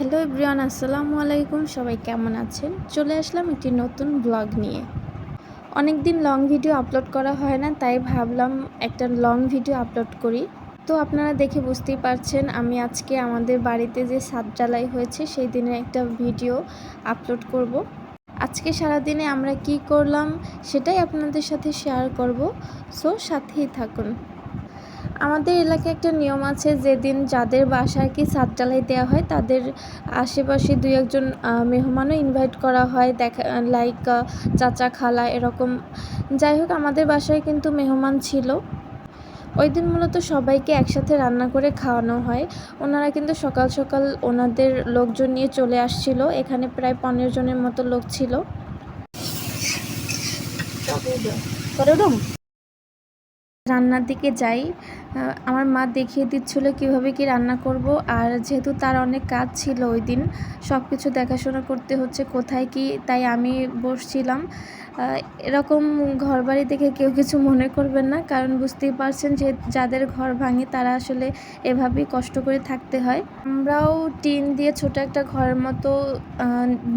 Hello everyone, আসসালামু আলাইকুম। সবাই কেমন আছেন? চলে আসলাম একটি নতুন ব্লগ নিয়ে। অনেক দিন লং ভিডিও আপলোড করা হয় না, তাই ভাবলাম একটা লং ভিডিও আপলোড করি। তো আপনারা দেখে বুঝতেই পারছেন, আমি আজকে আমাদের বাড়িতে যে সাত জ্বালাই হয়েছে, সেই দিনের একটা ভিডিও আপলোড করব। আজকে সারাদিনে আমরা কি করলাম, সেটাই আপনাদের সাথে শেয়ার করব। সো সাথেই থাকুন। আমাদের এলাকায় একটা নিয়ম আছে যেদিন যাদের বাসায় কি ছাদ ঢালাই দেওয়া হয় তাদের আশেপাশে দুই একজন মেহমানও ইনভাইট করা হয় দেখা লাইক চাচা খালা এরকম। যাই হোক আমাদের বাসায় কিন্তু মেহমান ছিল। ওই দিন মূলত সবাইকে একসাথে রান্না করে খাওয়ানো হয়। ওনারা কিন্তু সকাল সকাল ওনাদের লোকজন নিয়ে চলে আসছিল। এখানে প্রায় পনেরো জনের মতো লোক ছিল। রান্নার দিকে যাই। আমার মা দেখিয়ে দিচ্ছিল কীভাবে কি রান্না করব, আর যেহেতু তার অনেক কাজ ছিল ওই দিন সব কিছু দেখাশোনা করতে হচ্ছে কোথায় কি, তাই আমি বসছিলাম। এরকম ঘর বাড়ি দেখে কেউ কিছু মনে করবেন না, কারণ বুঝতেই পারছেন যে যাদের ঘর ভাঙে তারা আসলে এভাবেই কষ্ট করে থাকতে হয়। আমরাও টিন দিয়ে ছোট একটা ঘরের মতো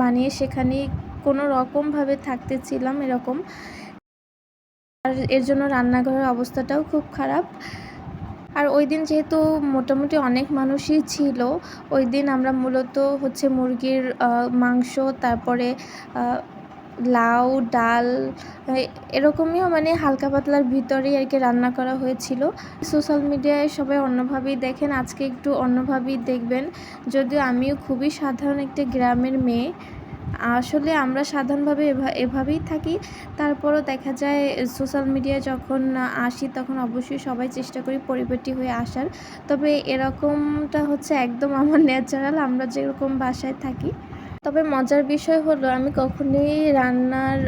বানিয়ে সেখানে কোনো রকমভাবে থাকতেছিলাম এরকম। আর এর জন্য রান্নাঘরের অবস্থাটাও খুব খারাপ। আর ওই দিন যেহেতু মোটামুটি অনেক মানুষই ছিল, ওই দিন আমরা মূলত হচ্ছে মুরগির মাংস, তারপরে লাউ, ডাল এরকমইও মানে হালকা পাতলার ভিতরেই আর কি রান্না করা হয়েছিল। সোশ্যাল মিডিয়ায় সবাই অন্যভাবেই দেখেন, আজকে একটু অন্যভাবেই দেখবেন। যদিও আমিও খুবই সাধারণ একটা গ্রামের মেয়ে আসলে আমরা সাধারণভাবে এভা- এভাবেই থাকি। তারপরও দেখা যায়, সোশ্যাল মিডিয়ায় যখন আসি তখন অবশ্যই সবাই চেষ্টা করি পরিপাটি হয়ে আসার। তবে এরকমটা হচ্ছে একদম আমার ন্যাচারাল, আমরা যেরকম বাসায় থাকি। তবে মজার বিষয় হলো, আমি কখনোই রান্নার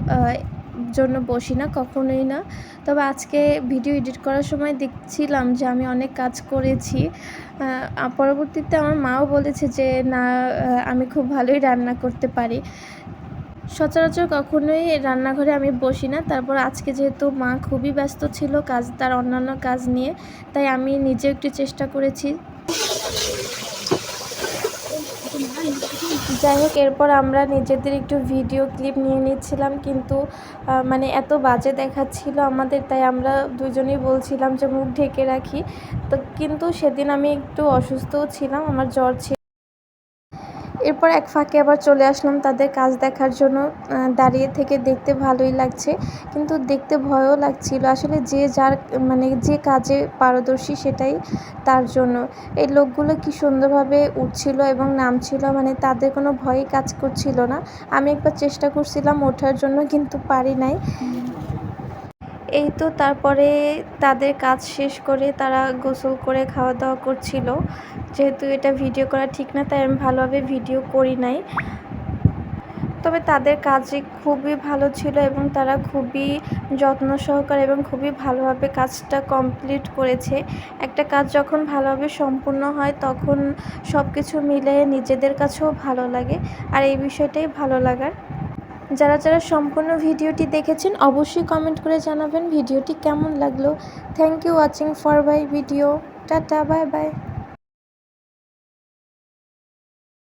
জন্য বসি না, কখনোই না। তবে আজকে ভিডিও এডিট করার সময় দেখছিলাম যে আমি অনেক কাজ করেছি। পরবর্তীতে আমার মাও বলেছে যে, না আমি খুব ভালোই রান্না করতে পারি। সচরাচর কখনোই রান্নাঘরে আমি বসি না। তারপর আজকে যেহেতু মা খুবই ব্যস্ত ছিল কাজ, তার অন্যান্য কাজ নিয়ে, তাই আমি নিজে একটু চেষ্টা করেছি। যাই হোক, এরপর আমরা নিজেদের একটু ভিডিও ক্লিপ নিয়ে নিচ্ছিলাম, কিন্তু মানে এত বাজে দেখাচ্ছিল আমাদের, তাই আমরা দুজনেই বলছিলাম যে মুখ ঢেকে রাখি। তো কিন্তু সেদিন আমি একটু অসুস্থও ছিলাম, আমার জ্বর ছিল। এরপর এক ফাঁকে আবার চলে আসলাম তাদের কাজ দেখার জন্য দাঁড়িয়ে থেকে দেখতে ভালোই লাগছে, কিন্তু দেখতে ভয়ও লাগছিল। আসলে যে যার মানে যে কাজে পারদর্শী সেটাই তার জন্য। এই লোকগুলো কি সুন্দরভাবে উঠছিল এবং নামছিল মানে তাদের কোনো ভয়ই কাজ করছিল না। আমি একবার চেষ্টা করছিলাম ওঠার জন্য, কিন্তু পারি নাই। এই তো তারপরে তাদের কাজ শেষ করে তারা গোসল করে খাওয়া দাওয়া করছিল। যেহেতু এটা ভিডিও করা ঠিক না, তাই আমি ভালোভাবে ভিডিও করি নাই। তবে তাদের কাজই খুবই ভালো ছিল এবং তারা খুবই যত্ন সহকারে এবং খুবই ভালোভাবে কাজটা কমপ্লিট করেছে। একটা কাজ যখন ভালোভাবে সম্পূর্ণ হয়, তখন সব কিছু মিলে নিজেদের কাছেও ভালো লাগে। আর এই বিষয়টাই ভালো লাগার। যারা যারা সম্পূর্ণ ভিডিওটি দেখেছেন, অবশ্যই কমেন্ট করে জানাবেন ভিডিওটি কেমন লাগল। Thank you watching for bye video tata bye by